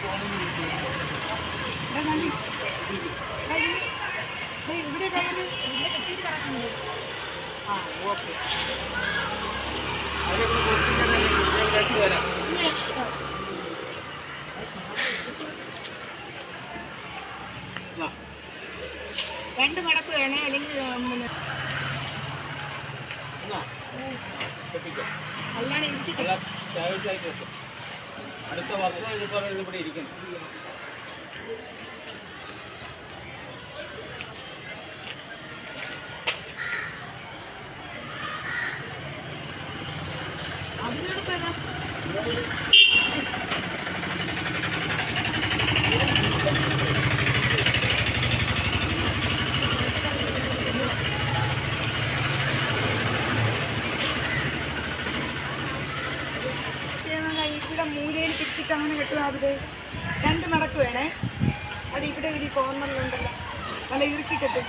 ഇവിടെ. ദാ ഇവിടെ കെട്ടിയിട്ട് കിടക്കുന്നുണ്ട് ആ ഓക്കെ രണ്ട് മടക്ക് വേണേ അല്ലെങ്കിൽ അല്ലാണ്ട് ഇരിക്കട്ടെ അടുത്ത വർഷം ഇതുപോലെ ഇവിടെ ഇരിക്കുന്നു അതിനോട് പേടാ ഇവിടെ മൂലയിൽ പിടിച്ചിട്ട് അങ്ങനെ കെട്ടുക രണ്ട് മടക്ക് വേണേ. അത് ഇവിടെ ഒരു കോർണറിലുണ്ടല്ലോ നല്ല ഇറുക്കി കെട്ടും.